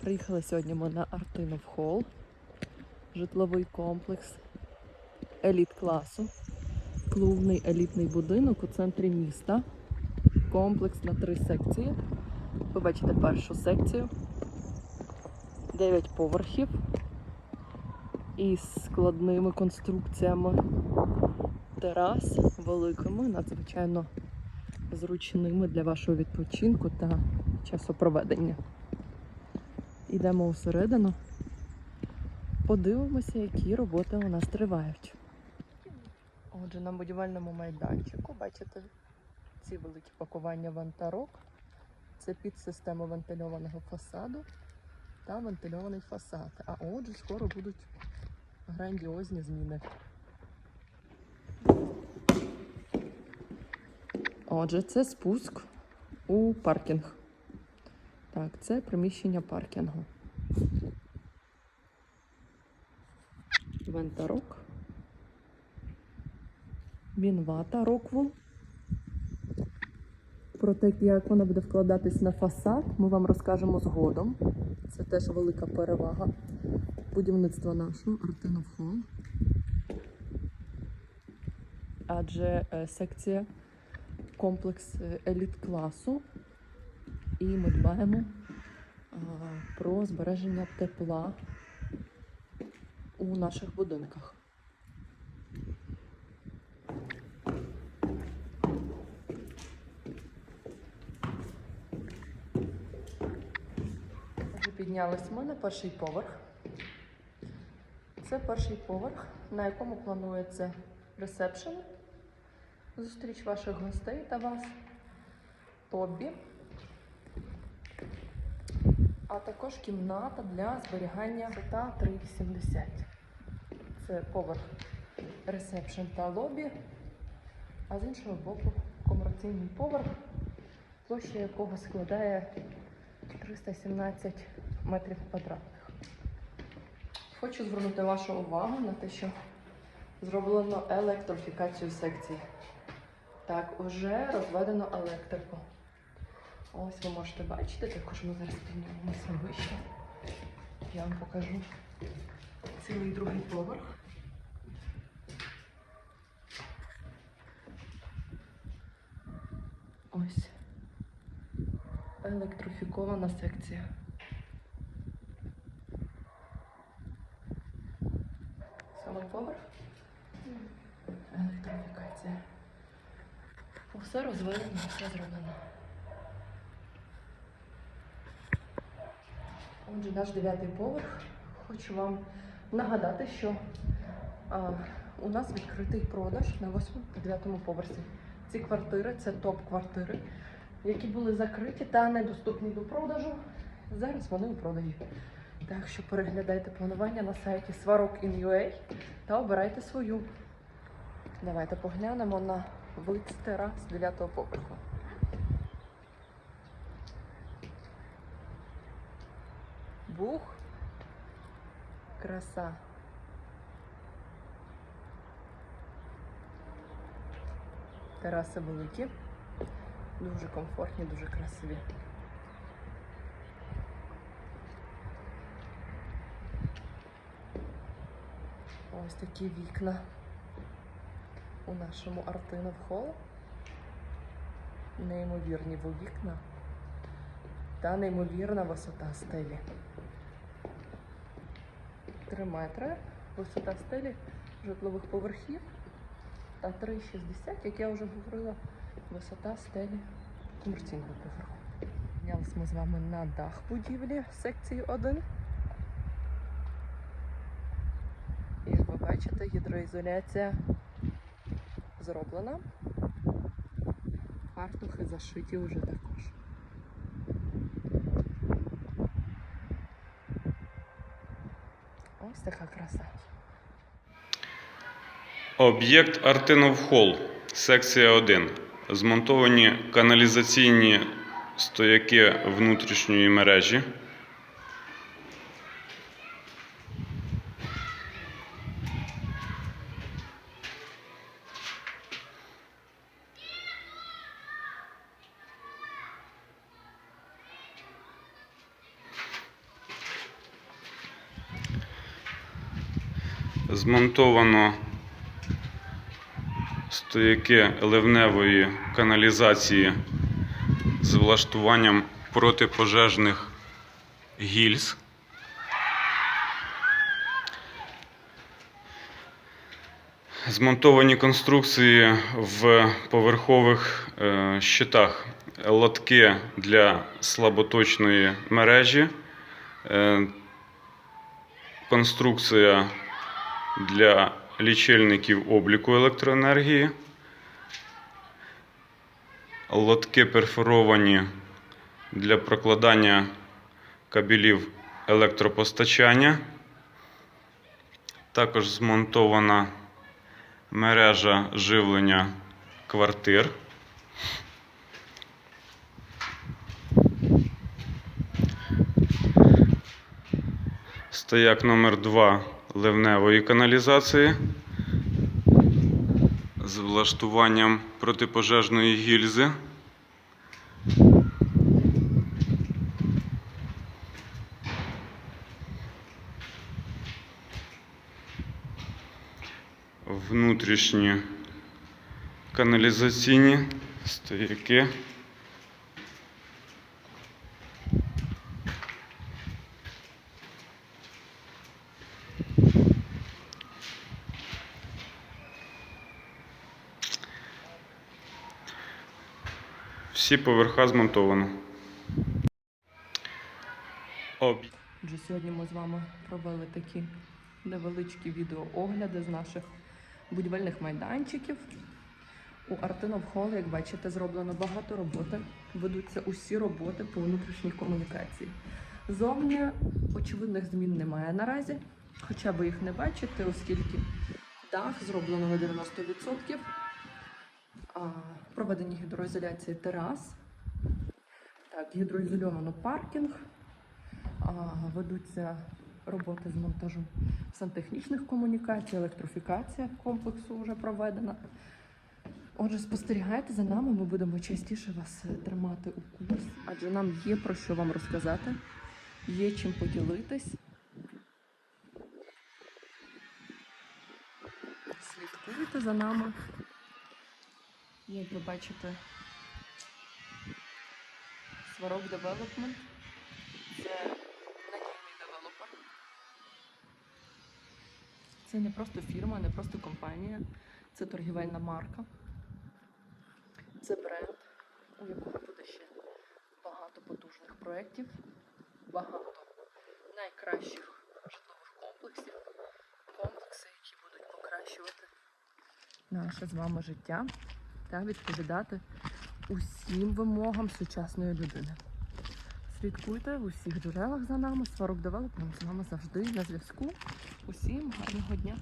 Приїхали сьогодні ми на Артинов Холл, житловий комплекс еліт класу, клубний елітний будинок у центрі міста. Комплекс на три секції. Ви бачите першу секцію. 9 поверхів із складними конструкціями терас великими, надзвичайно зручними для вашого відпочинку та часопроведення. Йдемо усередину, подивимося, які роботи у нас тривають. Отже, на будівельному майданчику бачите ці великі пакування вантарок. Це підсистема вентильованого фасаду та вентильований фасад. А отже, скоро будуть грандіозні зміни. Отже, це спуск у паркінг. Так, це приміщення паркінгу. Вентарок. Мінвата Роквул. Про те, як вона буде вкладатись на фасад, ми вам розкажемо згодом. Це теж велика перевага будівництва нашого Артинов Холл. Адже е, секція комплекс е, еліт класу, і ми дбаємо про збереження тепла у наших будинках. Піднялись ми на перший поверх. Це перший поверх, на якому планується ресепшн, зустріч ваших гостей та вас, тобі, а також кімната для зберігання та 380. Це поверх ресепшн та лобі, а з іншого боку комерційний поверх, площа якого складає 317 метрів квадратних. Хочу звернути вашу увагу на те, що зроблено електрофікацію секції. Так, уже розведено електрику. Ось ви можете бачити, також ми зараз піднімемося вище. Я вам покажу цілий другий поверх. Ось електрофікована секція. Сьомий поверх. Електрифікація. Все розведено, все зроблено. Отже, наш дев'ятий поверх. Хочу вам нагадати, що а, у нас відкритий продаж на восьмому та дев'ятому поверсі. Ці квартири це топ-квартири, які були закриті та недоступні до продажу. Зараз вони у продажі. Так що переглядайте планування на сайті Svarok.in.ua та обирайте свою. Давайте поглянемо на вид з терас 9 поверху. Бух. Краса. Тераси великі, дуже комфортні, дуже красиві. Ось такі вікна у нашому Артинов Холл. Неймовірні вікна та неймовірна висота стелі. 3 метри висота стелі житлових поверхів та 3,60, як я вже говорила, висота стелі комерційного поверху. Піднялись ми з вами на дах будівлі секції 1. Як ви бачите, гідроізоляція зроблена. Фартухи зашиті вже також. Ось така краса. Об'єкт Артинов Холл, секція 1. Змонтовані каналізаційні стояки внутрішньої мережі. Змонтовано стояки ливневої каналізації з влаштуванням протипожежних гільз. Змонтовані конструкції в поверхових е, щитах, лотки для слаботочної мережі, е, конструкція для лічильників обліку електроенергії, лотки перфоровані для прокладання кабелів електропостачання. Також змонтована мережа живлення квартир. Стояк номер 2 ливневої каналізації з влаштуванням протипожежної гільзи. Внутрішні каналізаційні стояки. Всі поверха змонтовано. Об... Отже, сьогодні ми з вами провели такі невеличкі відеоогляди з наших будівельних майданчиків. У Артинов Хол, як бачите, зроблено багато роботи. Ведуться усі роботи по внутрішній комунікації. Зовні очевидних змін немає наразі, хоча ви їх не бачите, оскільки дах зроблено на 90%. Проведені гідроізоляції терас. Так, гідроізольовано паркінг. Ведуться роботи з монтажу сантехнічних комунікацій, електрифікація комплексу вже проведена. Отже, спостерігайте за нами, ми будемо частіше вас тримати у курс, адже нам є про що вам розказати, є чим поділитись. Слідкуйте за нами. Як ви бачите, Сварог Development це надійний девелопер. Це не просто фірма, не просто компанія, це торгівельна марка. Це бренд, у якого буде ще багато потужних проєктів, багато найкращих житлових комплексів, комплекси, які будуть покращувати наше з вами життя та відповідати усім вимогам сучасної людини. Слідкуйте в усіх джерелах за нами. Сварок Девелопмент з нами завжди на зв'язку. Усім гарного дня!